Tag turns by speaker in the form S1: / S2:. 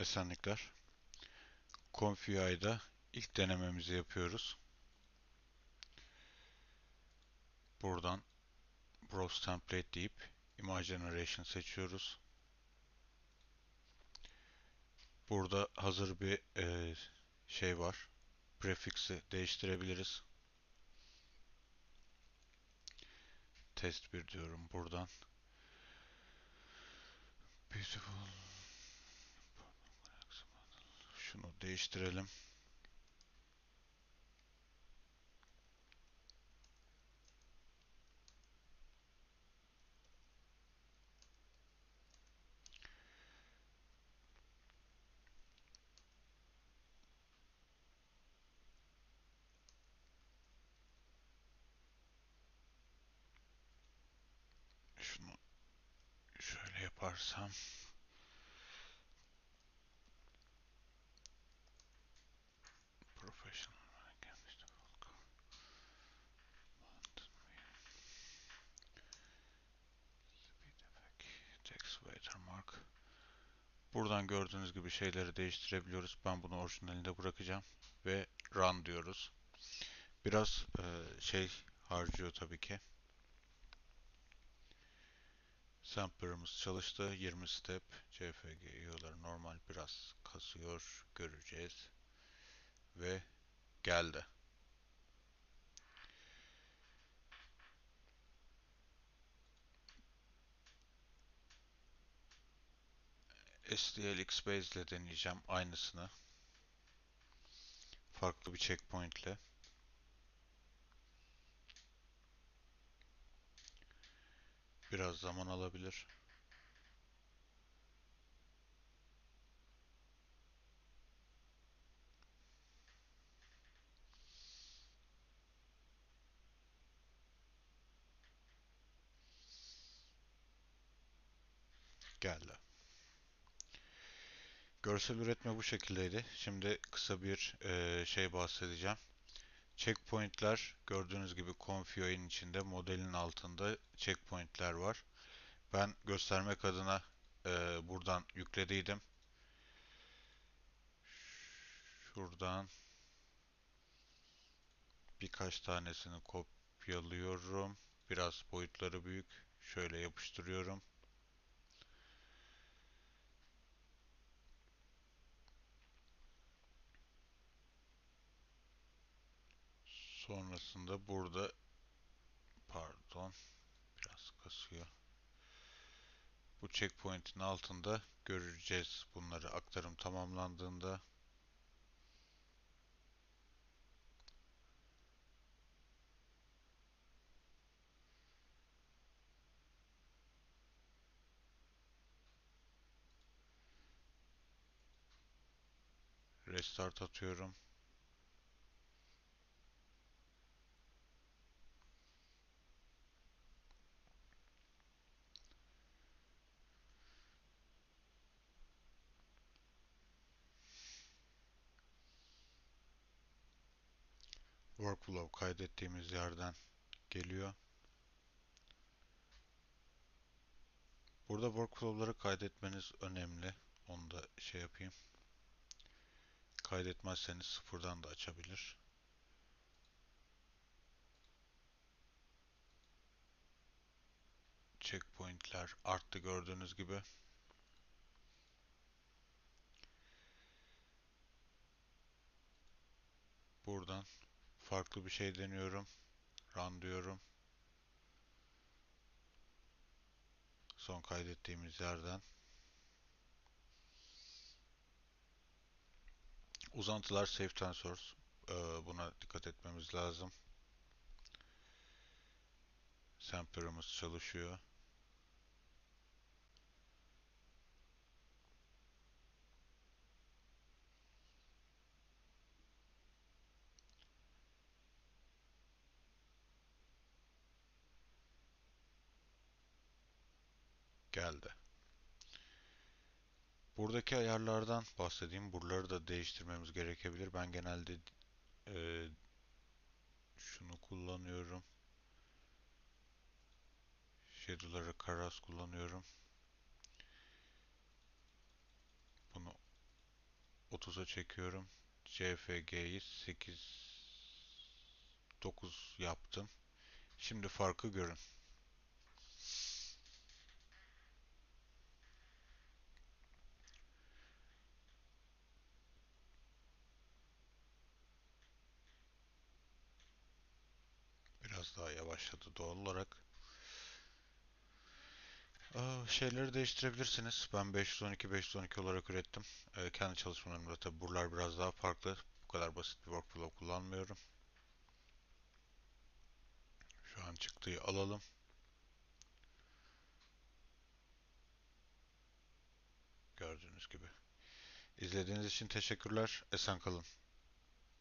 S1: Esenlikler. ConfUI'da ilk denememizi yapıyoruz. Buradan Browse Template deyip Image Generation seçiyoruz. Burada hazır bir e, şey var. Prefix'i değiştirebiliriz. Test 1 diyorum buradan. Beautiful. Şunu değiştirelim. Şunu şöyle yaparsam Buradan gördüğünüz gibi şeyleri değiştirebiliyoruz. Ben bunu orijinalinde bırakacağım ve run diyoruz. Biraz e, şey harcıyor tabii ki. Sampler'ımız çalıştı. 20 step CFG üyeleri normal biraz kasıyor. Göreceğiz. Ve geldi. SDL Xbase ile deneyeceğim aynısını. Farklı bir checkpoint ile. Biraz zaman alabilir. Geldi. Görsel üretme bu şekildeydi. Şimdi kısa bir e, şey bahsedeceğim. Checkpoint'ler gördüğünüz gibi ConfUI'nin içinde modelin altında checkpoint'ler var. Ben göstermek adına e, buradan yüklediydim. Şuradan birkaç tanesini kopyalıyorum. Biraz boyutları büyük. Şöyle yapıştırıyorum. Sonrasında burada pardon biraz kasıyor. Bu checkpoint'in altında göreceğiz bunları aktarım tamamlandığında. Restart atıyorum. Workflow kaydettiğimiz yerden geliyor. Burada workflow'ları kaydetmeniz önemli. Onu da şey yapayım. Kaydetmezseniz sıfırdan da açabilir. Checkpoint'ler arttı gördüğünüz gibi. Buradan farklı bir şey deniyorum. Run diyorum. Son kaydettiğimiz yerden. Uzantılar safe tensors. Ee, buna dikkat etmemiz lazım. Sampler'ımız çalışıyor. Geldi. Buradaki ayarlardan bahsedeyim. Buraları da değiştirmemiz gerekebilir. Ben genelde e, şunu kullanıyorum. Shadow'ları Karas kullanıyorum. Bunu 30'a çekiyorum. CFG'yi 8 9 yaptım. Şimdi farkı görün. Yavaşladı doğal olarak. Şeyleri değiştirebilirsiniz. Ben 512 512 olarak ürettim. Ee, kendi çalışmalarımda tabi buralar biraz daha farklı. Bu kadar basit bir workflow kullanmıyorum. Şu an çıktığı alalım. Gördüğünüz gibi. İzlediğiniz için teşekkürler. Esen kalın.